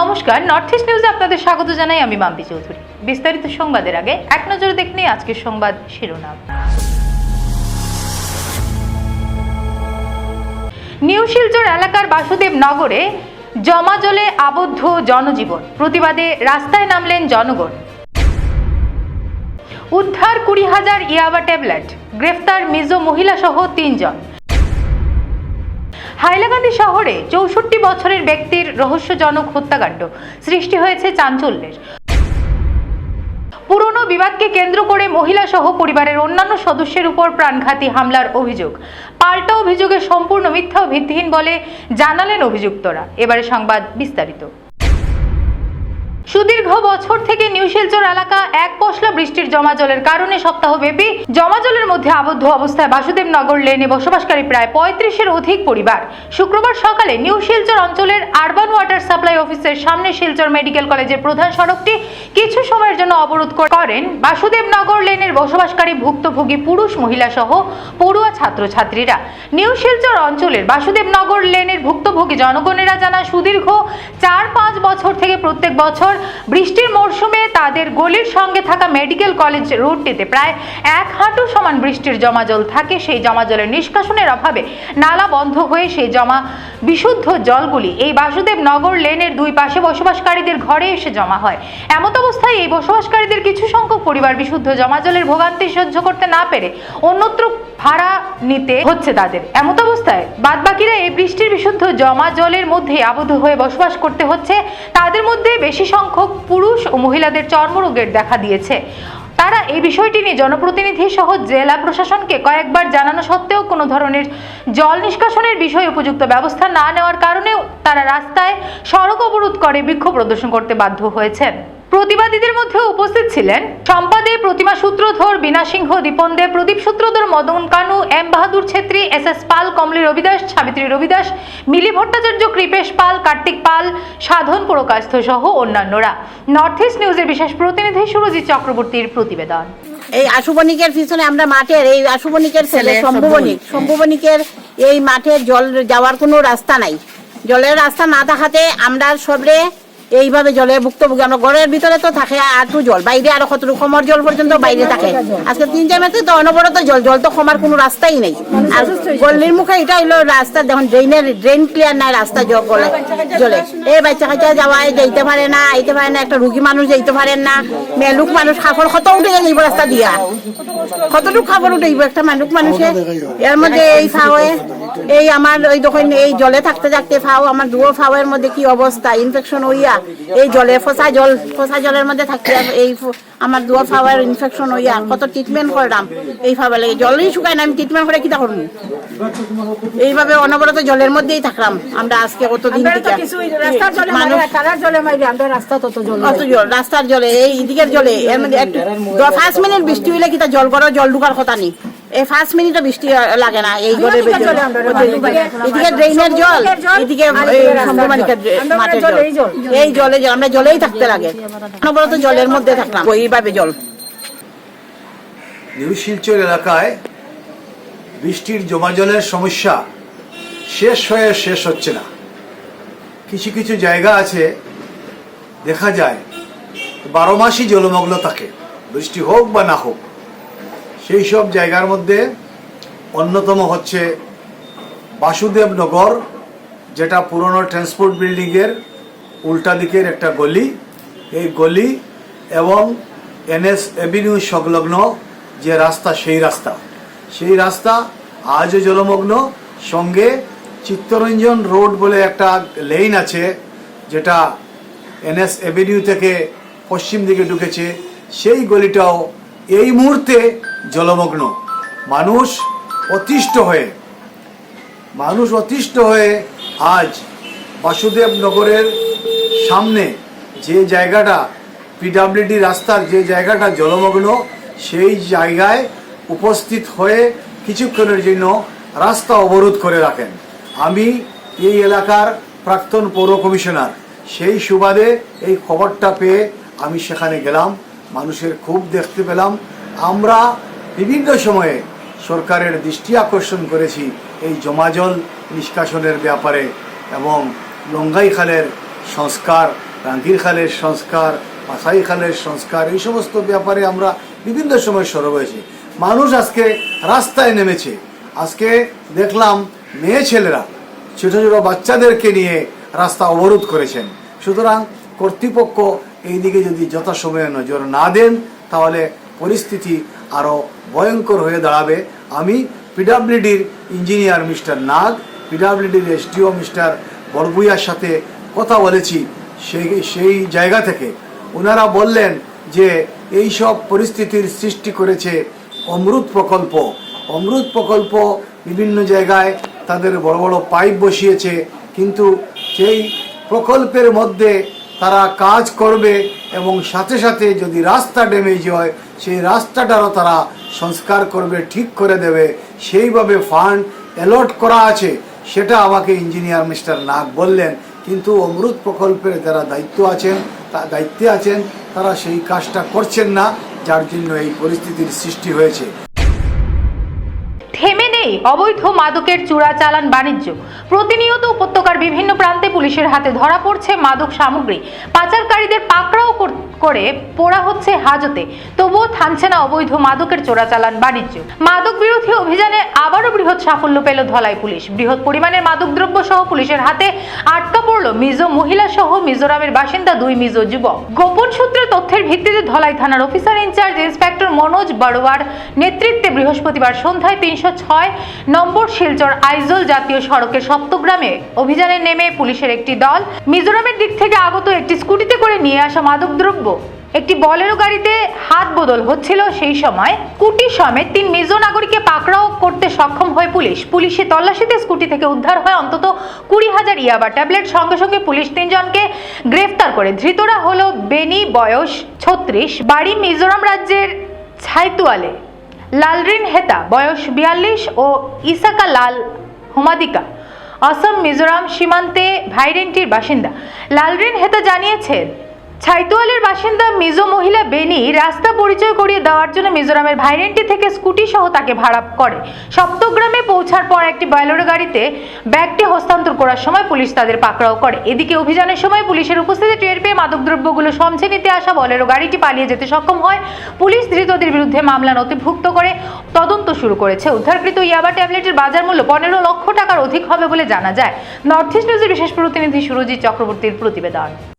নমস্কার north east নিউজে আপনাদের স্বাগত জানাই, আমি মাম্পি চৌধুরী। বিস্তারিত সংবাদের আগে এক নজরে দেখে আজকের সংবাদ শিরোনাম। নিউ শিলচর এলাকার বাসুদেব নগরে জমা জলে আবদ্ধ জনজীবন। প্রতিবাদে রাস্তায় নামলেন জনগণ। উদ্ধার কুড়ি হাজার ইয়াবা ট্যাবলেট, গ্রেফতার মিজো মহিলা সহ তিনজন। হাইলাকান্দি শহরে চৌষট্টি বছরের ব্যক্তির রহস্যজনক হত্যাকাণ্ড সৃষ্টি হয়েছে চাঞ্চল্যের। পুরনো বিবাদকে কেন্দ্র করে মহিলা সহ পরিবারের অন্যান্য সদস্যের উপর প্রাণঘাতী হামলার অভিযোগ। পাল্টা অভিযোগে সম্পূর্ণ মিথ্যা ও ভিত্তিহীন বলে জানালেন অভিযুক্তরা। এবারে সংবাদ বিস্তারিত। সুদীর্ঘ বছর থেকে নিউ শিলচর এলাকা এক পশলা বৃষ্টির জমা জলের কারণে সপ্তাহব্যাপী জমা জলের মধ্যে আবদ্ধ অবস্থায় বাসুদেব নগর লেনে বসবাসকারী প্রায় পঁয়ত্রিশের অধিক পরিবার। শুক্রবার সকালে নিউ শিলচর অঞ্চলের আরবান ওয়াটার সাপ্লাই অফিসের সামনে শিলচর মেডিকেল কলেজের প্রধান সড়কটি কিছু সময়ের জন্য অবরোধ করেন বাসুদেব নগর লেনের বসবাসকারী ভুক্তভোগী পুরুষ মহিলা সহ পড়ুয়া ছাত্রছাত্রীরা। নিউ শিলচর অঞ্চলের বাসুদেব নগর লেনের ভুক্তভোগী জনগণেরা জানা সুদীর্ঘ চার পাঁচ বছর থেকে প্রত্যেক বছর বৃষ্টির মরশুমে তাদের গলির সঙ্গে থাকা মেডিকেল কলেজ রোডটিতে প্রায় এক হাঁটু সমান বৃষ্টির জমা জল থাকে। সেই জমা জলের নিষ্কাশনের অভাবে নালা বন্ধ হয়ে সেই জমা বিশুদ্ধ জলগুলি এই বাসুদেব নগর লেনের দুই পাশে বসবাসকারীদের ঘরে এসে জমা হয়। এমত অবস্থায় এই বসবাসকারীদের কিছু সংখ্যক পরিবার বিশুদ্ধ জমা জলের ভোগান্তি সহ্য করতে না পেরে অন্যত্র ভাড়া নিতে হচ্ছে তাদের। এমত অবস্থায় বাদবাকিরা এই বৃষ্টির বিশুদ্ধ জমা জলের মধ্যে আবদ্ধ হয়ে বসবাস করতে হচ্ছে। তাদের মধ্যে বেশি সংখ্যক পুরুষ ও মহিলাদের চর্মরোগের দেখা দিয়েছে। তারা এই বিষয়টি নিয়ে জনপ্রতিনিধি সহ জেলা প্রশাসনকে কয়েকবার জানানো সত্ত্বেও কোনো ধরনের জল নিষ্কাশনের বিষয়ে উপযুক্ত ব্যবস্থা না নেওয়ার কারণেও তারা রাস্তায় সড়ক অবরোধ করে বিক্ষোভ প্রদর্শন করতে বাধ্য হয়েছেন। প্রতিবাদীদের মধ্যে উপস্থিত ছিলেন সম্পাদে Pratima Sutradhar Bina Singh Dipan De Pradip Sutradhar Madan Kanu M Bahadur Chhetri S S Pal Kamli Rabidas Savitri Rabidas Mili Bhattacharya Kripesh Pal Kartik Pal Sadhan Purkayastha সহ অন্যান্যরা। নর্থ ইস্ট নিউজের বিশেষ প্রতিনিধি সুরজিৎ চক্রবর্তীর প্রতিবেদন। এই আশুবণিকের পিছনে আমরা মাঠের এই আশুবণিকের ছেলে শম্ভুবণিক শম্ভুবণিকের এই মাঠের জল যাওয়ার কোনো রাস্তা নাই। জলের রাস্তা না থাকাতে আমরা সবরে এইভাবে জলে ভুক্তভোগী আমরা ঘরের ভিতরে তো থাকে আটু জল। বাইরে আরও কতটুকু কমর জল পর্যন্ত বাইরে থাকে। আজকে তিন চার মাসে তো অনবরত জল জল তো কমার কোনো রাস্তাই নেই। আর গল্লির মুখে এটা হইল রাস্তা যখন ড্রেনের ড্রেন ক্লিয়ার নাই রাস্তা জল জলে। এই বাচ্চা কাচ্চা যাওয়ায় যাইতে পারে না, আইতে পারে না, একটা রুগী মানুষ যাইতে পারেন না। মেলুক মানুষ খাফর কত উঠে যাইব রাস্তা দিয়া? কতটুকু খাবার উঠাইব একটা মানুষ মানুষে। এর মধ্যে এই ফাওয়ে এই আমার ওই দোকান এই জলে থাকতে থাকতে ফাও, আমার দুয়ো ফাওয়ের মধ্যে কি অবস্থা? ইনফেকশন হইয়া এই জলে ফসা জল, ফসা জলের মধ্যে থাকতে এই আমার দুয়ো ফাওয়ের ইনফেকশন হইয়া কত ট্রিটমেন্ট করলাম এই ফাওয়া লাগে জলই শুকায় না আমি ট্রিটমেন্ট করে কিতা করব? এইভাবে অনবরত জলের মধ্যেই থাকলাম। আমরা আজকে কতদিন থেকে মানুষ কালার জলে মাইবে আমরা রাস্তা তত জল কত জল রাস্তার জলে এই দিকের জলে এর মধ্যে একটু পাঁচ মিনিট বৃষ্টি হইলে কিতা জল করো জল ঢুকার কথা নেই। এই পাঁচ মিনিটও বৃষ্টি লাগে না এই ঘরের আমরা এদিকে ড্রেনের জল এদিকে। আমরা মাঠের জল, এই জলে আমরা জলেই থাকতে লাগে। অনবরত জলের মধ্যে থাকলাম। ওইভাবে জল। নিউ শিলচর এলাকায় বৃষ্টির জমা জলের সমস্যা শেষ হয়ে শেষ হচ্ছে না। কিছু কিছু জায়গা আছে, দেখা যায় বারো মাসই জলমগ্ন থাকে বৃষ্টি হোক বা না হোক। সেই সব জায়গার মধ্যে অন্যতম হচ্ছে বাসুদেবনগর, যেটা পুরনো ট্রান্সপোর্ট বিল্ডিংয়ের উল্টা দিকের একটা গলি। এই গলি এবং এনএস এভিনিউ সংলগ্ন যে রাস্তা, সেই রাস্তা। সেই রাস্তা আজও জলমগ্ন। সঙ্গে চিত্তরঞ্জন রোড বলে একটা লেন আছে, যেটা এনএস এভিনিউ থেকে পশ্চিম দিকে ঢুকেছে। সেই গলিটাও এই মুহূর্তে জলমগ্ন। মানুষ অতিষ্ঠ হয়ে, মানুষ অতিষ্ঠ হয়ে আজ বাসুদেব নগরের সামনে যে জায়গাটা পিডাব্লিউডি রাস্তার যে জায়গাটা জলমগ্ন, সেই জায়গায় উপস্থিত হয়ে কিছুক্ষণের জন্য রাস্তা অবরোধ করে রাখেন। আমি এই এলাকার প্রাক্তন পৌর কমিশনার, সেই সুবাদে এই খবরটা পেয়ে আমি সেখানে গেলাম, মানুষের খুব দেখতে পেলাম। আমরা বিভিন্ন সময়ে সরকারের দৃষ্টি আকর্ষণ করেছি এই জমাজল নিষ্কাশনের ব্যাপারে এবং লঙ্গাই খালের সংস্কার রাঙ্কির খালের সংস্কার মাসাই খালের সংস্কার, এই সমস্ত ব্যাপারে আমরা বিভিন্ন সময় সরব হয়েছি। মানুষ আজকে রাস্তায় নেমেছে। আজকে দেখলাম মেয়ে ছেলেরা, ছোট ছোট বাচ্চাদেরকে নিয়ে রাস্তা অবরোধ করেছেন। সুতরাং কর্তৃপক্ষ এই দিকে যদি যথাসময়ে নজর না দেন, তাহলে পরিস্থিতি আরও ভয়ঙ্কর হয়ে দাঁড়াবে। আমি পিডাব্লিউডির ইঞ্জিনিয়ার মিস্টার নাগ, পিডাব্লিউডির এসডিও মিস্টার বড়বুইয়ার সাথে কথা বলেছি সেই সেই জায়গা থেকে। ওনারা বললেন যে এই সব পরিস্থিতির সৃষ্টি করেছে অমৃত প্রকল্প। অমৃত প্রকল্প বিভিন্ন জায়গায় তাদের বড় বড় পাইপ বসিয়েছে, কিন্তু সেই প্রকল্পের মধ্যে তারা কাজ করবে এবং সাথে সাথে যদি রাস্তা ড্যামেজ হয়, সেই রাস্তাটারও তারা সংস্কার করবে, ঠিক করে দেবে। সেইভাবে ফান্ড অ্যালট করা আছে, সেটা আমাকে ইঞ্জিনিয়ার মিস্টার নাগ বললেন। কিন্তু অমৃত প্রকল্পের যারা দায়িত্ব আছেন দায়িত্বে আছেন তারা সেই কাজটা করছেন না যার জন্য এই পরিস্থিতির সৃষ্টি হয়েছে। নেই অবৈধ মাদকের চোরাচালান বাণিজ্য। প্রতিনিয়ত উপত্যকার বিভিন্ন প্রান্তে পুলিশের হাতে ধরা পড়ছে মাদক সামগ্রী। পাচারকারীদের পাকড়াও করে পোড়া হচ্ছে হাজতে। তবুও থামছে না অবৈধ মাদকের চোরাচালান বাণিজ্য। মাদক বিরোধী অভিযানে আবারও বৃহৎ সাফল্য পেল ধলাই পুলিশ। বৃহৎ পরিমাণের মাদকদ্রব্য সহ পুলিশের হাতে আটকা পড়ল মিজো মহিলা সহ মিজোরামের বাসিন্দা দুই মিজো যুবক। গোপন সূত্রে তথ্যের ভিত্তিতে ধলাই থানার officer in charge inspector Manoj বড়োয়ার নেতৃত্বে বৃহস্পতিবার সন্ধ্যায় তিনশো ছয় নম্বর শিলচর আইজল জাতীয় সড়কে সপ্তগ্রামে অভিযানে নেমে পুলিশের একটি দল মিজোরামের দিক থেকে আগত একটি স্কুটিতে করে নিয়ে আসা মাদকদ্রব্য। একটি বলেরো গাড়িতে হাত বদল হচ্ছিল সেই সময়। স্কুটি সমেত তিন মিজো নাগরিককে পাকড়াও করতে সক্ষম হয় পুলিশ। পুলিশে তল্লাশিতে স্কুটি থেকে উদ্ধার হয় অন্তত কুড়ি হাজার ইয়াবা ট্যাবলেট। সঙ্গে সঙ্গে পুলিশ তিনজনকে গ্রেফতার করে। ধৃতরা হলো বেনি বয়স ছত্রিশ, বাড়ি মিজোরাম রাজ্যের ছাইতুয়ালে। লালরিন হেতা, বয়স বিয়াল্লিশ, ও ইসাকা লাল হুমাদিকা। অসম, মিজোরাম সীমান্তে ভাইরেন্টির বাসিন্দা। লালরিন হেতা জানিয়েছেন ছাইতুয়ালের বাসিন্দা মিজো মহিলা বেনি রাস্তা পরিচয় করিয়ে দেওয়ার জন্য মিজোরামের ভাইরেন্টি থেকে স্কুটি সহ তাকে ভাড়া করে। সপ্তগ্রামে পৌঁছার পর একটি বয়লোর গাড়িতে ব্যাগটি হস্তান্তর করার সময় পুলিশ তাদের পাকড়াও করে। এদিকে অভিযানের সময় পুলিশের উপস্থিতি টের পেয়ে মাদকদ্রব্যগুলো সমঝে নিতে আসা বলেরো গাড়িটি পালিয়ে যেতে সক্ষম হয়। পুলিশ ধৃতদের বিরুদ্ধে মামলা নথিভুক্ত করে তদন্ত শুরু করেছে। উদ্ধারকৃত ইয়াবা ট্যাবলেটের বাজার মূল্য পনেরো লক্ষ টাকার অধিক হবে বলে জানা যায়। নর্থ ইস্ট নিউজের বিশেষ প্রতিনিধি সুরজিৎ চক্রবর্তীর প্ৰতিবেদন আহ,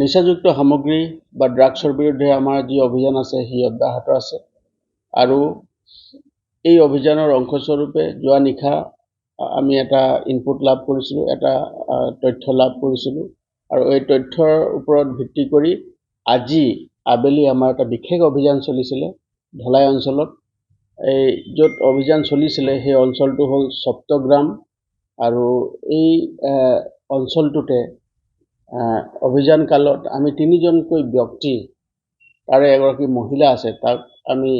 নিচাযুক্ত সামগ্ৰী বা ড্ৰাগছৰ বিৰুদ্ধে আমাৰ যি অভিযান আছে সি অব্যাহত আছে। আৰু এই অভিযানৰ অংশস্বৰূপে যোৱা নিশা আমি এটা ইনপুট লাভ কৰিছিলোঁ এটা তথ্য লাভ কৰিছিলোঁ। আৰু এই তথ্যৰ ওপৰত ভিত্তি কৰি আজি আবেলি আমাৰ এটা বিশেষ অভিযান চলিছিলে ধলাই অঞ্চলত। এই য'ত অভিযান চলিছিলে সেই অঞ্চলটো হ'ল সপ্তগ্ৰাম। আৰু এই অঞ্চলটোতে অভিযান কালত আমি তিনিজনকৈ ব্যক্তি তাৰে এগৰাকী মহিলা আছে তাক আমি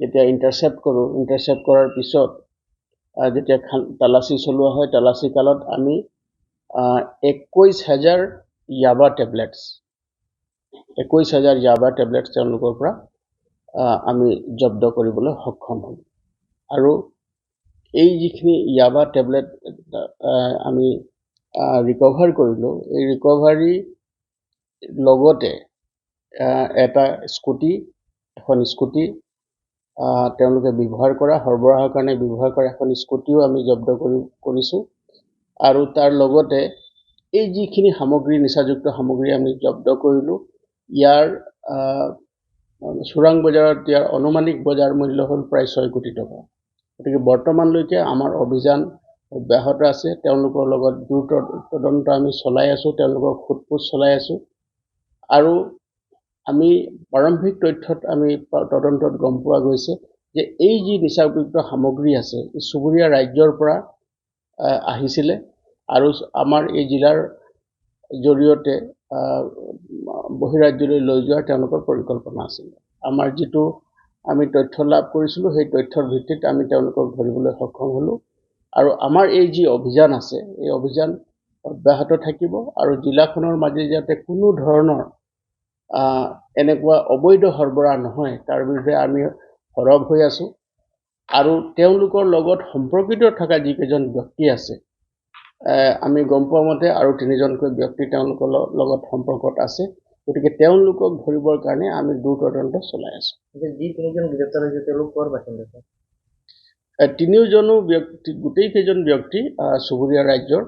যেতিয়া ইণ্টাৰচেপ্ট কৰোঁ ইণ্টাৰচেপ্ট কৰাৰ পিছত যেতিয়া তালাচী চলোৱা হয় তালাচী কালত আমি একৈছ হাজাৰ ইয়াবা টেবলেটছ একৈছ হাজাৰ ইয়াবা টেবলেটছ তেওঁলোকৰ পৰা আমি জব্দ কৰিবলৈ সক্ষম হ'লোঁ আৰু এই যিখিনি ইয়াবা টেবলেট আমি ৰিকভাৰ কৰিলোঁ। এই ৰিকভাৰী লগতে এটা স্কুটি এখন স্কুটি তেওঁলোকে ব্যৱহাৰ কৰা সৰবৰাহৰ কাৰণে ব্যৱহাৰ কৰা এখন স্কুটিও আমি জব্দ কৰি কৰিছোঁ। আৰু তাৰ লগতে এই যিখিনি সামগ্ৰী নিচাযুক্ত সামগ্ৰী আমি জব্দ কৰিলোঁ ইয়াৰ চোৰাং বজাৰত ইয়াৰ অনুমানিক বজাৰ মূল্য হ'ল প্ৰায় ছয় কোটি টকা। গতিকে বৰ্তমানলৈকে আমাৰ অভিযান অব্যাহত আছে তেওঁলোকৰ লগত দ্ৰুত তদন্ত আমি চলাই আছোঁ তেওঁলোকৰ সোধপোছ চলাই আছোঁ। আৰু আমি প্ৰাৰম্ভিক তথ্যত আমি তদন্তত গম পোৱা গৈছে যে এই যি নিচাযুক্ত সামগ্ৰী আছে ই চুবুৰীয়া ৰাজ্যৰ পৰা আহ, আহিছিলে। আৰু আমাৰ এই জিলাৰ জৰিয়তে বহিৰাজ্যলৈ লৈ যোৱাৰ তেওঁলোকৰ পৰিকল্পনা আছিলে। আমাৰ যিটো আমি তথ্য লাভ কৰিছিলোঁ সেই তথ্যৰ ভিত্তিত আমি তেওঁলোকক ধৰিবলৈ সক্ষম হ'লোঁ। আৰু আমাৰ এই যি অভিযান আছে এই অভিযান অব্যাহত থাকিব আৰু জিলাখনৰ মাজে যাতে কোনো ধৰণৰ এনেকুৱা অবৈধ সৰবৰাহ নহয় তাৰ বিৰুদ্ধে আমি সৰব হৈ আছোঁ। আৰু তেওঁলোকৰ লগত সম্পৰ্কিত থকা যিকেইজন ব্যক্তি আছে আমি গম পোৱা মতে আৰু তিনিজনকৈ ব্যক্তি তেওঁলোকৰ লগত সম্পৰ্কত আছে গতিকে তেওঁলোকক ধৰিবৰ কাৰণে আমি দ্ৰুত তদন্ত চলাই আছোঁ। যে তিনিজন গ্ৰেপ্তাৰ হৈছে তেওঁলোক ক'ৰ বাসিন্দা? তিনিওজনো ব্যক্তি গোটেইকেইজন ব্যক্তি চুবুৰীয়া ৰাজ্যৰ।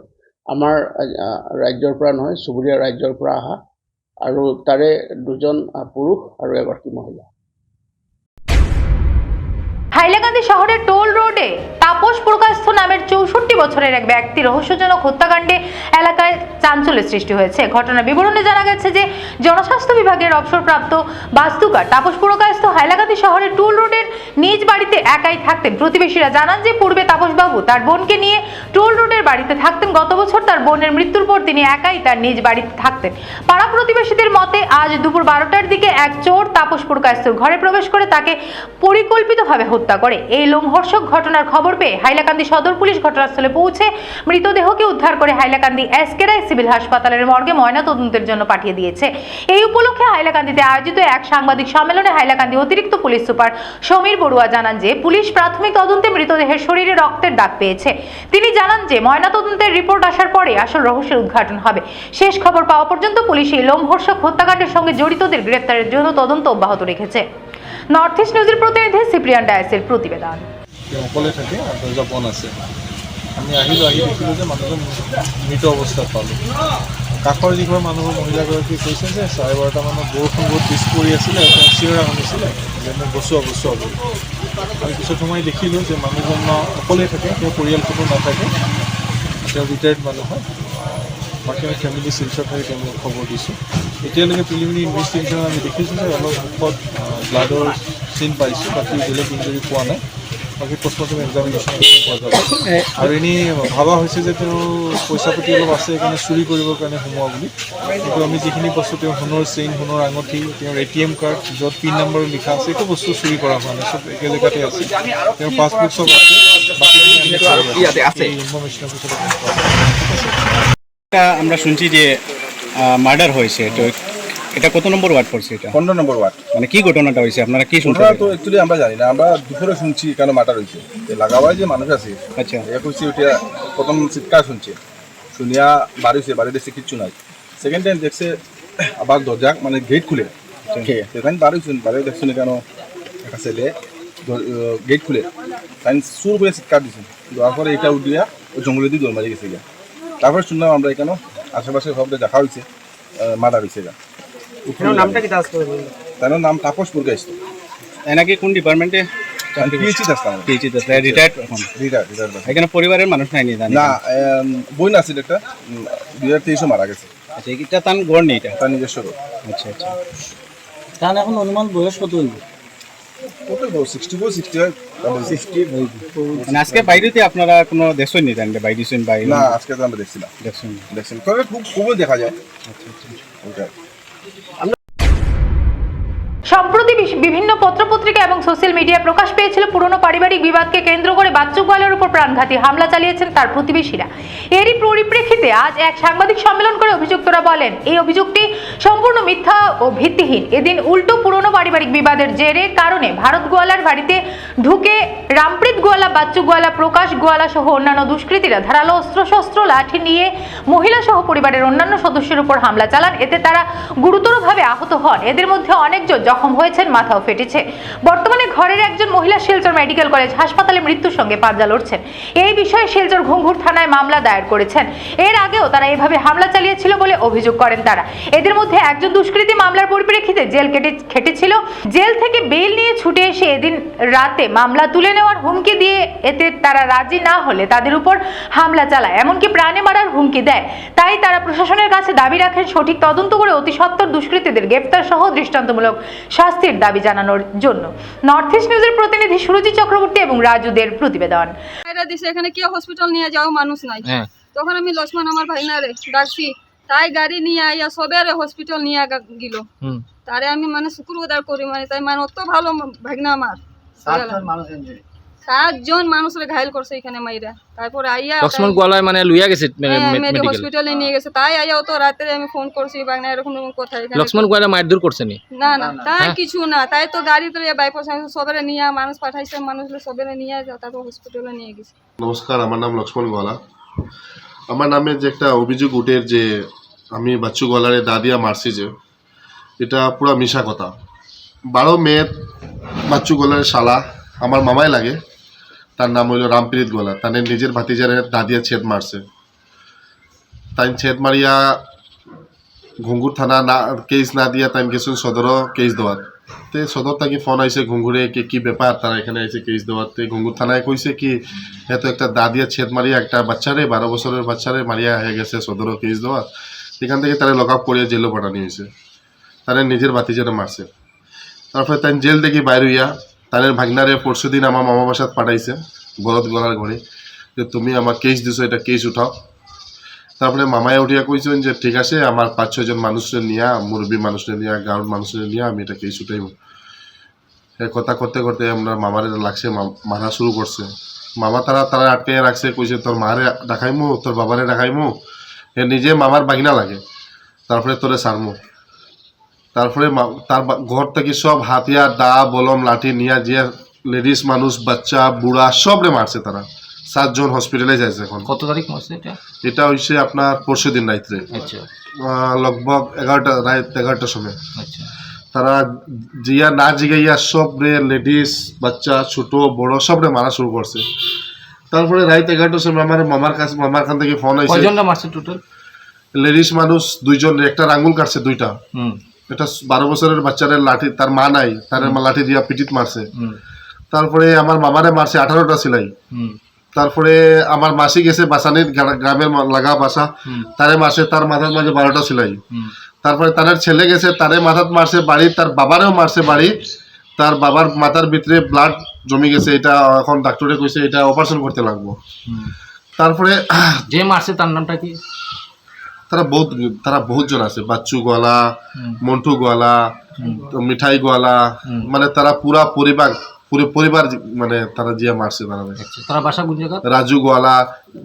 আমাৰ আহ, রাজ্যৰ পৰা নহয় চুবুৰীয়া ৰাজ্যৰ পৰা অহা। আৰু তাৰে দুজন পুৰুষ আৰু এগৰাকী মহিলা। হাইলাকান্দি শহরের টোল রোডে তাপস প্রকাশস্থ নামের চৌষট্টি বছরের এক ব্যক্তি রহস্যজনক হত্যাকাণ্ডে চাঞ্চল্যের সৃষ্টি হয়েছে। ঘটনার বিবরণে জানা গেছে যে, জনস্বাস্থ্য বিভাগের অবসরপ্রাপ্ত বাস্তুকার তাপস প্রকাশস্থ হাইলাকান্দি শহরের টোল রোডের নিজ বাড়িতে একাই থাকতেন। প্রতিবেশীরা জানান যে, পূর্বে তাপসবাবু তার বোনকে নিয়ে টোল রোডের বাড়িতে থাকতেন। গত বছর তার বোনের মৃত্যুর পর তিনি একাই তার নিজ বাড়িতে থাকতেন। পাড়া প্রতিবেশীদের মতে, আজ দুপুর বারোটার দিকে এক চোর তাপস পুরকায়স্থর ঘরে প্রবেশ করে তাকে পরিকল্পিতভাবে হত্যা করে। এই লোমহর্ষক ঘটনার খবর পেয়ে হাইলাকান্দি সদর পুলিশ ঘটনাস্থলে পৌঁছে মৃতদেহকে উদ্ধার করে হাইলাকান্দি এসকেরাই সিভিল হাসপাতালের মর্গে ময়নাতদন্তের জন্য পাঠিয়ে দিয়েছে। এই উপলক্ষে হাইলাকান্দিতে আয়োজিত এক সাংবাদিক সম্মেলনে হাইলাকান্দি অতিরিক্ত পুলিশ সুপার সমীর বড়ুয়া জানান যে, পুলিশ প্রাথমিক তদন্তে মৃতদেহের শরীরে রক্তের দাগ পেয়েছে। তিনি জানান যে, ময়নাতদন্তের রিপোর্ট আসার পরে আসল রহস্যের উদ্ঘাটন হবে। শেষ খবর পাওয়া পর্যন্ত পুলিশ এই লোমহর্ষক হত্যাকাণ্ডের সঙ্গে জড়িতদের গ্রেপ্তারের জন্য তদন্ত অব্যাহত রেখেছে। নর্থ ইস্ট নিউজের প্রতিনিধি সিপ্রিয়ান ডায়াসের প্রতিবেদন। আমি আহিলোঁ, আহি দেখিলোঁ যে মানুহজন মৃত অৱস্থাত পালোঁ। কাষৰ যিঘৰ মানুহৰ মহিলাগৰাকীয়ে কৈছে যে চাৰে বাৰটামানত বৰষুণ বহুত পিছ পৰি আছিলে চিঞৰা শুনিছিলে, যে মোক বচোৱা বচোৱা বুলি। আমি পিছত সোমাই দেখিলোঁ যে মানুহজন অকলে থাকে তেওঁ পৰিয়াল কোনো নাথাকে, তেওঁ ৰিটায়াৰ্ড মানুহ হয়। বাকী আমি ফেমিলি শিলচৰ থাকি তেওঁলোকক খবৰ দিছোঁ। এতিয়ালৈকে প্ৰিলিমিনাৰী ইনভেষ্টিগেশ্যন আমি দেখিছোঁ যে অলপ মুখত ব্লাডৰ চিন পাইছোঁ, বাকী বেলেগ ইঞ্জুৰি পোৱা নাই। বাকী পষ্টমৰ্টম এক্সামিনেশ্যন পোৱা যাব। আৰু এনেই ভাবা হৈছে যে তেওঁ পইচা পাতি অলপ আছে সেইকাৰণে চুৰি কৰিবৰ কাৰণে সোমোৱা বুলি। কিন্তু আমি যিখিনি বস্তু তেওঁৰ সোণৰ চেইন সোণৰ আঙুঠি তেওঁৰ এ টি এম কাৰ্ড য'ত পিন নম্বৰ লিখা আছে একো বস্তু চুৰি কৰা হোৱা নাই চব একে জেগাতে আছে। তেওঁৰ পাছবুক চব আছে ইনফৰমেশ্যনৰ পিছত আমরা শুনছি যে মার্ডার হয়েছে। তো এটা কত নম্বর ওয়ার্ড পড়ছে এটা? পনেরো নম্বর ওয়ার্ড। মানে কি ঘটনাটা হয়েছে? আপনারা কি ওটা তো? অ্যাকচুয়ালি আমরা জানি না আমরা দুপুরে শুনছি কেন মাটা রয়েছে লাগাবাই যে মানুষ আছে আচ্ছা। এ করছি ওটা প্রথম চিৎকার শুনছে। শুনিয়া বাড়ি হয়েছে বাড়ি দেখছে কিচ্ছু নাই। সেকেন্ড টাইম দেখছে আবার দরজা মানে গেট খুলে। সেখানে বাড়ি শুন বাড়ি দেখছ না কেন? একটা ছেলে গেট খুলে। তাই সুর করে চিৎকার দিছে। দেওয়ার পরে এটা উঠিয়া ওই জঙ্গলে দিয়ে দৌড় মারি গেছে গা তারপরে শুনলাম আমরা এখানে আশেপাশে সব দেখা হয়েছে মারা হয়েছে গা নামটা কি দাস তার নাম তাপস পুরগাইছে এনাকে কোন ডিপার্টমেন্টে এখন? পরিবারের মানুষ নাই নি না বই না ছিল একটা দুই হাজার তেইশে মারা গেছে। আচ্ছা এটা তান গড় নেই এটা? তার নিজস্ব রোগ আচ্ছা আচ্ছা। তার এখন অনুমান বয়স কত হইব মানে আজকে বাইরেতে আপনারা কোনো দেখছেন নি জানলে বাইরে না আজকে তো আমরা দেখছিলাম দেখছেন দেখছেন। তবে খুব খুবই দেখা যায়। আচ্ছা আচ্ছা। সম্প্রতি বিভিন্ন পত্রপত্রিকা এবং সোশ্যাল মিডিয়ায় প্রকাশ পেয়েছিল পুরনো পারিবারিক বিবাদকে কেন্দ্র করে বাচ্চু গোয়ালের উপর প্রাণঘাতী হামলা চালিয়েছেন তার প্রতিবেশীরা। এরই পরিপ্রেক্ষিতে আজ এক সাংবাদিক সম্মেলন করে অভিযুক্তরা বলেন, এই অভিযোগটি সম্পূর্ণ মিথ্যা ও ভিত্তিহীন। এদিন উল্টো পুরনো পারিবারিক বিবাদের জেরের কারণে ভারত গোয়ালার বাড়িতে ঢুকে রামপ্রীত গোয়ালা, বাচ্চু গোয়ালা, প্রকাশ গোয়ালা সহ অন্যান্য দুষ্কৃতীরা ধারালো অস্ত্রশস্ত্র, লাঠি নিয়ে মহিলা সহ পরিবারের অন্যান্য সদস্যের উপর হামলা চালান। এতে তারা গুরুতরভাবে আহত হন। এদের মধ্যে অনেকজন জখম হয়েছেন, মাথাও ফেটেছে। বর্তমানে ঘরের একজন মহিলা শিলচর মেডিকেল কলেজ হাসপাতালে মৃত্যুর সঙ্গে পাঞ্জা লড়ছেন। এই বিষয়ে শিলচর ঘুঙ্গুর থানায় মামলা দায়ের করেছেন। এর আগেও তারা এভাবে হামলা চালিয়েছিল বলে অভিযোগ করেন তারা। এদের মধ্যে একজন দুষ্কৃতী মামলার পরিপ্রেক্ষিতে জেল কেটে, খেটেছিল। জেল থেকে বেল নিয়ে ছুটে এসে এদিন রাতে মামলা তুলে নেওয়ার হুমকি দিয়ে এতে তারা রাজি না হলে তাদের উপর হামলা চালায়। এমনকি প্রাণে মারার হুমকি দেয়। তাই তারা প্রশাসনের কাছে দাবি রাখেন সঠিক তদন্ত করে অতি সত্বর দুষ্কৃতীদের গ্রেপ্তার সহ দৃষ্টান্তমূলক শাস্তির দাবি জানানোর জন্য। নর্থ ইস্ট নিউজের প্রতিনিধি সুরজিৎ চক্রবর্তী এবং রাজুদের প্রতিবেদন। দিছে এখানে কেউ হসপিটাল নিয়ে যাও মানুষ নাই। তখন আমি লক্ষ্মণ আমার ভাই না রে ডাকছি তাই গাড়ি নিয়ে আইয়া সবেরে হসপিটাল নিয়ে গেল। তারে আমি মানে শুক্রবার করি মানে তাই মানে অত ভালো ভাগনা আমার। সাতজন মানুষের ঘায়ল করছে এখানে মাইরা। তারপর আইয়া লক্ষ্মণ গোয়ালায় মানে লুইয়া গেছে মেডিকেল হসপিটালে নিয়ে গেছে। তাই আইয়া অত রাতে আমি ফোন করছি বাগনা এরকম এরকম কথা এখানে। লক্ষ্মণ গোয়ালা মারধর করছে নি? না না তাই কিছু না। তাই তো গাড়িতে বাইপাস সবেরে নিয়ে মানুষ পাঠাইছে মানুষ সবেরে নিয়ে যাও তারপর হসপিটালে নিয়ে গেছে। নমস্কাৰ আমাৰ নাম লক্ষ্মণ গোৱালা আমার নামে যে একটা অভিযোগ উঠে যে আমি বাচ্চু গলারে দা দিয়া মারছি যে এটা পুরা মিশা কথা। বারো মেয়ের বাচ্চু গলারে শালা আমার মামাই লাগে। তার নাম হইল রামপ্রীত গলা। তার নিজের ভাতিজারে দা দিয়া ছেদ মারছে। তাই ছেদ মারিয়া ঘুঙ্গুর থানা না, কেস না দিয়া তাই গেছেন সদর কেস দেওয়ার। তে সদর থাকি ফোন আইছে ঘুঙ্গুরে কি কি ব্যাপার, তারা এখানে আইছে কেস দেওয়ার। তে ঘুঙ্গুর থানায় কইছে কি এত একটা দা দিয়া ছেদ মারিয়া একটা বাচ্চারে বারো বছরের বাচ্চারে মারিয়া হয়ে গেছে সদর কেস দেওয়া এখান থেকে তারা লক আপ করিয়া জেলও পাঠানো হয়েছে তারা নিজের বাতিজারে মারছে। তারপরে তাই জেল থেকে বাইর হইয়া তাদের ভাগনারে পরশু দিন আমার মামা বাসাত পাঠাইছে, বরদ গলার ঘরে যে তুমি আমার কেস দিছো, এটা কেস উঠাও। তারপরে মামায় উঠিয়া কইছেন যে, ঠিক আছে, আমার পাঁচ ছয়জন মানুষের নিয়ে, মুরব্বী মানুষের নিয়ে গাঁৱৰ মানুষের নিয়ে, আমি এটা কেস উঠাইব। কথা করতে করতে আমরা মামারে লাগছে মারা শুরু করছে। মামা তারা তারা আটকাইয়া রাখছে, কইছে, তোর মারে ডাকাইমু তোর বাবারে ডাকাইমু এ নিজে মামার বাগিনা লাগে, তারপরে তোরে সারমু। তারপরে তার ঘর থেকে সব হাতিয়ার দা বলম লাঠি নিয়ে যে লেডিস মানুষ বাচ্চা বুড়া সবরে মারছে তারা। সাতজন হসপিটালে যাইছে এখন। কত তারিখ মাসে এটা? এটা হইছে আপনার পরশু দিন রাত্রে। আচ্ছা। লগভগ এগারোটা রাত এগারোটার সময়। আচ্ছা। তারা জিয়া না জিগাইয়া সব রে লেডিস বাচ্চা ছোট বড় সব রে মারা শুরু করছে। তারপরে রাত এগারোটার সময় আমার মামার কাছে মামার খান থেকে ফোন আইছে। কয়জনটা মারছে টোটাল লেডিস মানুষ দুইজন একটা আঙ্গুল কাটছে দুইটা। হুম। এটা বারো বছরের বাচ্চাদের লাঠি তার মা নাই তার লাঠি দিয়া পিটিত মারছে। তারপরে আমার মামারে মারছে আঠারোটা সিলাই। তারপরে আমার মাসি গেছে বাসানির গ্রা- গ্রামের লাগা বাসা। তারে মারছে তার মাথার মাঝে বারোটা সিলাই। তারপরে তার ছেলে গেছে তারে মাথাত মারছে বাড়ি তার বাবারেও মারছে বাড়ি। তার বাবার মাথার ভিতরে ব্লাড জমি গেছে এটা এখন ডাক্তারে কইছে এটা অপারেশন করতে লাগবো। তারপরে যে মারছে তার নামটা কি? তারা বহুত তারা বহুত জন আছে। বাচ্চু গোয়ালা মন্টু গোয়ালা মিঠাই গোয়ালা মানে তারা পুরা পরিবার পুরো পরিবার মানে তারা জিয়া মারছে তারা। আচ্ছা তারা বাসা কোন জায়গা রাজু গোয়ালা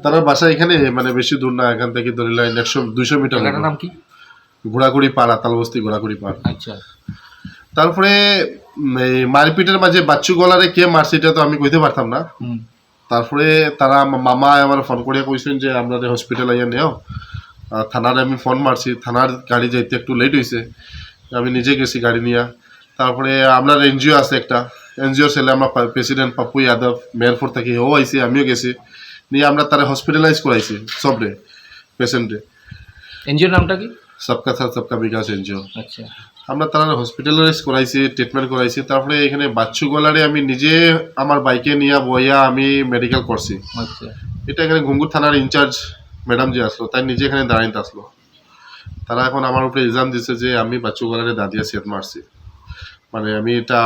তারা বাসা এখানে মানে বেশি দূর না এখান থেকে ধরে লাইন একশো দুইশো মিটার নাম কি? ঘোড়াঘুড়ি পাড়া তালবস্তি ঘোড়াঘুড়ি পাড়া। আচ্ছা। তারপরে মারপিটের মাঝে বাচ্চু গলারে কে মারছে এটা তো আমি কইতে পারতাম না। তারপরে তারা মামা আমার ফোন করে কইছেন যে আপনাদের হসপিটাল আইয়া নেও। থানারে আমি ফোন মারছি থানার গাড়ি যাইতে একটু লেট হয়েছে আমি নিজে গেছি গাড়ি নিয়ে। তারপরে আপনার এনজিও আছে একটা এনজিও ছেলে আমার প্রেসিডেন্ট পাপ্পু যাদব মেয়রপুর থেকে ও আইসি আমিও গেছি। নিয়ে আমরা তারা হসপিটালাইজ করাইছি সবরে পেশেন্টে এনজিওর নামটা কি? সবকা সাথ সবকা বিকাশ এনজিও। আচ্ছা। আমরা তারা হসপিটালাইজ করাইছি ট্রিটমেন্ট করাইছি তারপরে এখানে বাচ্চু গলারে আমি নিজে আমার বাইকে নিয়ে বইয়া আমি মেডিকেল করছি। আচ্ছা। এটা এখানে ঘুঙ্গুর থানার ইনচার্জ ম্যাডাম যে আসলো তাই নিজে এখানে দাঁড়াইতে আসলো। তারা এখন আমার উপরে ইলজাম দিছে যে আমি বাচ্চু গলারে দাদিয়া সেট মারছি। মানে আমি এটা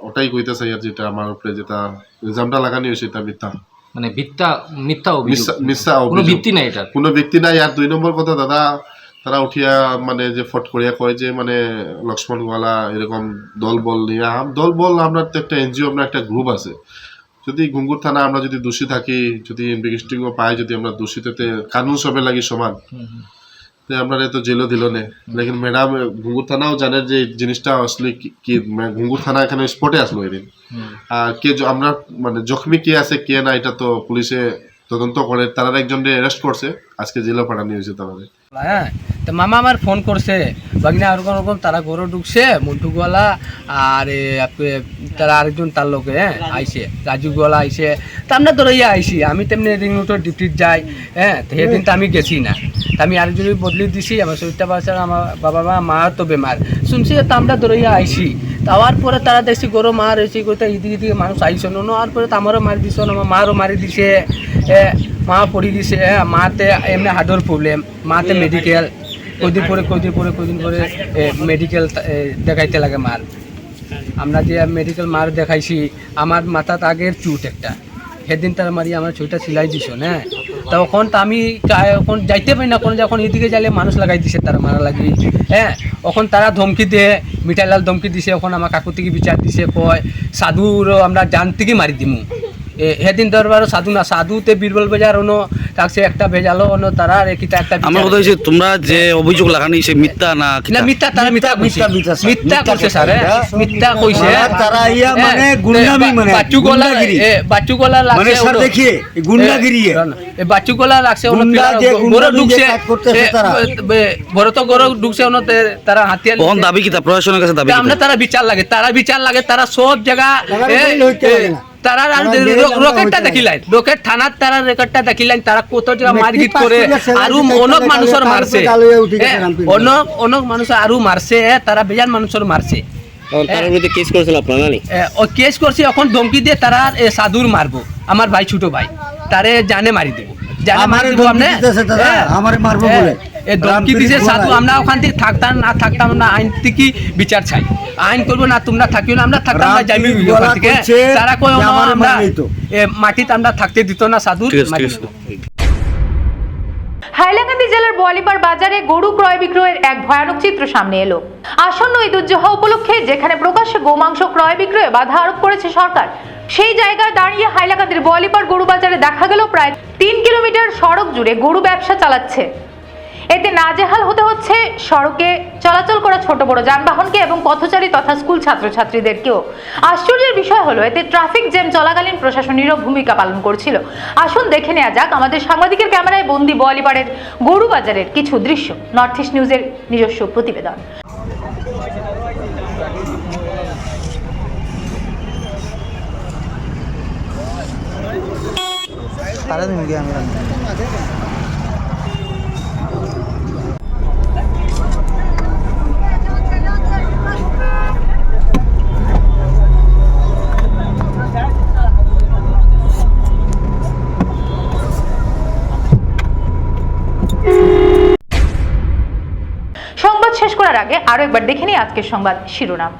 ওটাই কইতে চাই আর যেটা আমার উপরে যেটা ইলজামটা লাগানি হয়েছে এটা মিথ্যা। মানে মিথ্যা মিথ্যা মিথ্যা- কোনো ভিত্তি নাই এটা কোনো ব্যক্তি নাই। আর দুই নম্বর কথা দাদা তারা উঠিয়া মানে যে ফট করিয়া কয় যে মানে লক্ষ্মণ গোয়ালা এরকম দল বল নিয়ে দল বল আমরা তো একটা এনজিও আপনার একটা গ্রুপ আছে। যদি ঘুঙ্গুর থানা আমরা যদি দোষী থাকি যদি ইনভেস্টিগও পাই যদি আমরা দোষীতে কানুন সবে লাগি সমান হুম। তো আমরা তো জেলও দিল নে। লেকিন ম্যাডাম ঘুঙ্গুর থানাও জানে যে জিনিসটা আসলে কি- কি ঘুঙ্গুর থানা এখানে স্পটে আসলো এদিন। আর কে আমরা মানে জখমি কে আছে কে না এটা তো পুলিশে তদন্ত করে। তারা একজনকে অ্যারেস্ট করছে। আজকে জেলে পাঠানো হয়েছে তাদের হ্যাঁ? তো মামা আমার ফোন করছে। বাগিনা ওরকম ওরকম তারা গরু ঢুকছে মন্টু গোয়ালা আর তারা আরেকজন তার লোকে হ্যাঁ আইসে রাজু গোয়ালা আইসে তা আমরা দৌড়াইয়া আইসি আমি তেমনি রিং রুটের ডিউটির যাই হ্যাঁ সেদিন তো আমি গেছি না। তা আমি আরেকজন বদলি দিছি আমার শরীরটা বাচ্চা আমার বাবা মা মা তো বেমার। শুনছি তো আমরা দৌড়াইয়া আইসি তাওয়ার পরে তারা দেখছি গরু মার হয়েছে করতে ইদিকে দিকে মানুষ আইসো আর পরে তো আমারও মারি দিছ আমার মারও মারি দিছে এ, মা পড়ি দিছে হ্যাঁ মাতে এমনি হার্টর প্রবলেম মাতে মেডিকেল কদিন পরে কদিন পরে কদিন পরে মেডিকেল দেখাইতে লাগে মার আমরা যে মেডিকেল মার দেখাইছি আমার মাথাত আগের চুট একটা। সেদিন তার মারি আমার ছুইটা সিলাই দিছ হ্যাঁ। তখন তো আমি এখন যাইতে পারি না কোনো যখন এদিকে যাইলে মানুষ লাগাই দিছে তার মারা লাগি হ্যাঁ। এখন তারা ধমকি দিয়ে মিঠাইলাল ধমকি দিছে এখন আমার কাকু থেকে বিচার দিছে কয় সাধুর আমরা জান থেকে মারি দিমু। এ- সেদিন দরবার সাধু না সাধুতে বীরবল বাজার অন্য থাকছে একটা ভেজালো অন্য তারা আর কিতা একটা আমার কথা হচ্ছে তোমরা যে অভিযোগ লাগানি সে মিথ্যা না না মিথ্যা তারা মিথ্যা কইছে। মিথ্যা কইছে স্যার মিথ্যা কইছে। তারা ইয়া মানে গুন্ডামি মানে, বাচ্চু গলা। এ, বাচ্চু গলা লাগছে মানে স্যার দেখিয়ে, গুন্ডাগিরি এ, বাচ্চু গলা লাগছে ওনো গুন্ডা পিলার- যে গ- গুন্ডামি গরো যে ঢুকছে কাজ করতেছে এ, তারা। বে- গরো ঢুকছে তে- তারা হাতিয়ার কখন দাবি কিতা? প্রশাসনের কাছে দাবি তা আমরা তারা বিচার লাগে তারা বিচার লাগে তারা সব জায়গা তারা আর রকেটটা দেখিলেন। রকেট থানার তারা রেকর্ডটা দেখিলেন তারা কত মারপিট করে আরও অনেক মানুষের মারছে। অনেক অনেক মানুষ আরও মারছে তারা বেজান মানুষের মারছে। তার বিরুদ্ধে কেস করেছিল আপনারা জানি ও কেস করছে এখন ধমকি দিয়ে তারা এ, সাধুর মারবো আমার ভাই ছোট ভাই। তারে জানে মারি দেবো। জানে মারি দেবো আপনি? এ, এ ধমকি দিছে? সাধু আমরা ওখান থেকে থাকতাম না থাকতাম না আইন থেকে বিচার চাই। আইন করব না তোমরা থাকিও না আমরা থাকতাম না যাইবি তারা কই আমরা মাটিতে আমরা থাকতে দিত না। আছে হাইলাকান্দি জেলার বোয়ালিপাড় বাজারে গরু ক্রয় বিক্রয়ের এক ভয়ানক চিত্র সামনে এলো। আসন্ন ঈদ উজ্জোহা উপলক্ষে যেখানে প্রকাশ্যে গোমাংস ক্রয় বিক্রয়ে বাধা আরোপ করেছে সরকার সেই জায়গায় দাঁড়িয়ে হাইলাকান্দির বোয়ালিপাড় গরু বাজারে দেখা গেল প্রায় তিন কিলোমিটার সড়ক জুড়ে গরু ব্যবসা চালাচ্ছে। এতে নাজেহাল হতে হচ্ছে সড়কে চলাচল করা ছোট বড় যানবাহনকে এবং পথচারী তথা স্কুল ছাত্রছাত্রীদেরকেও। আশ্চর্যের বিষয় হলো, এতে ট্রাফিক জ্যাম চলাকালীন প্রশাসনেরও ভূমিকা পালন করছিল। আসুন দেখে নেওয়া যাক আমাদের সাংবাদিকের ক্যামেরায় বন্দি বোয়ালিপাড়ের গরু বাজারের কিছু দৃশ্য, নর্থ ইস্ট নিউজের নিজস্ব প্রতিবেদন। সংবাদ শেষ আগে আরও একবার দেখে নিই আজকের সংবাদ শিরোনাম।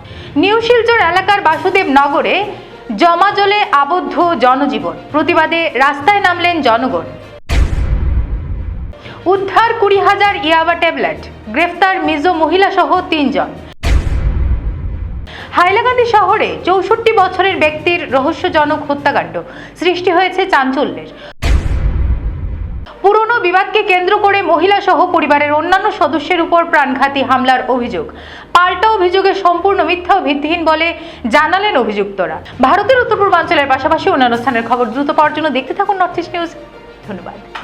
নিউ শিলচর এলাকার বাসুদেব নগরে জমাজলে আবদ্ধ জনজীবন। প্রতিবাদে রাস্তায় নামলেন জনগণ। উদ্ধার কুড়ি হাজার ইয়াবা ট্যাবলেট, গ্রেফতার মিজো মহিলা সহ তিনজন। হাইলাকান্দি শহরে চৌষট্টি বছরের ব্যক্তির রহস্যজনক হত্যাকাণ্ড সৃষ্টি হয়েছে চাঞ্চল্যের। পুরনো বিবাদকে কেন্দ্র করে মহিলা সহ পরিবারের অন্যান্য সদস্যের উপর প্রাণঘাতী হামলার অভিযোগ। পাল্টা অভিযোগে সম্পূর্ণ মিথ্যা ও ভিত্তিহীন বলে জানালেন অভিযুক্তরা। ভারতের উত্তর পূর্বাঞ্চলের পাশাপাশি অন্যান্য স্থানের খবর দ্রুত পাওয়ার জন্য দেখতে থাকুন নর্থ ইস্ট নিউজ ধন্যবাদ।